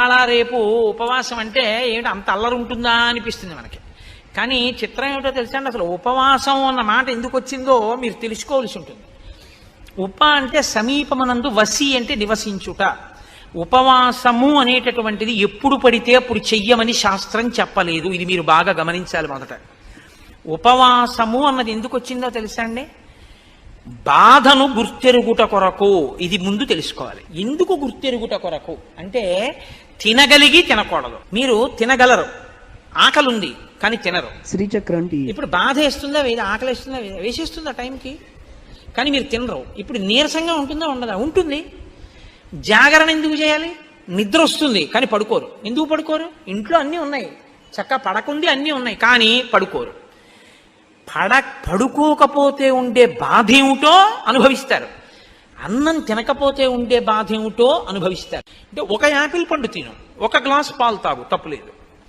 అలా రేపు ఉపవాసం అంటే ఏమిటి అంత అల్లరి ఉంటుందా అనిపిస్తుంది మనకి. కానీ చిత్రం ఏమిటో తెలుసా అండి? అసలు ఉపవాసం అన్న మాట ఎందుకు వచ్చిందో మీరు తెలుసుకోవాల్సి ఉంటుంది. ఉప అంటే సమీపమనందు వసి అంటే నివసించుట. ఉపవాసము అనేటటువంటిది ఎప్పుడు పడితే అప్పుడు చెయ్యమని శాస్త్రం చెప్పలేదు. ఇది మీరు బాగా గమనించాలి మొదట. ఉపవాసము అన్నది ఎందుకు వచ్చిందో తెలుసా అండి? బాధను గుర్తెరుగుట కొరకు. ఇది ముందు తెలుసుకోవాలి. ఎందుకు గుర్తెరుగుట కొరకు? అంటే తినగలిగి తినకూడదు. మీరు తినగలరు. ఆకలి ఉంది కానీ తినరు. శ్రీచక్రం ఇప్పుడు బాధ వేస్తుందా వేది ఆకలి వేస్తుందా వేసేస్తుందా టైంకి? కానీ మీరు తినరు. ఇప్పుడు నీరసంగా ఉంటుందా ఉండదా? ఉంటుంది. జాగరణ ఎందుకు చేయాలి? నిద్ర వస్తుంది కానీ పడుకోరు. ఎందుకు పడుకోరు? ఇంట్లో అన్నీ ఉన్నాయి. చక్క పడకుంది అన్నీ ఉన్నాయి కానీ పడుకోరు. పడ పడుకోకపోతే ఉండే బాధ ఏమిటో అనుభవిస్తారు. అన్నం తినకపోతే ఉండే బాధ ఏమిటో అనుభవిస్తారు. అంటే ఒక యాపిల్ పండు తిను ఒక గ్లాస్ పాలు తాగు తప్పులేదు.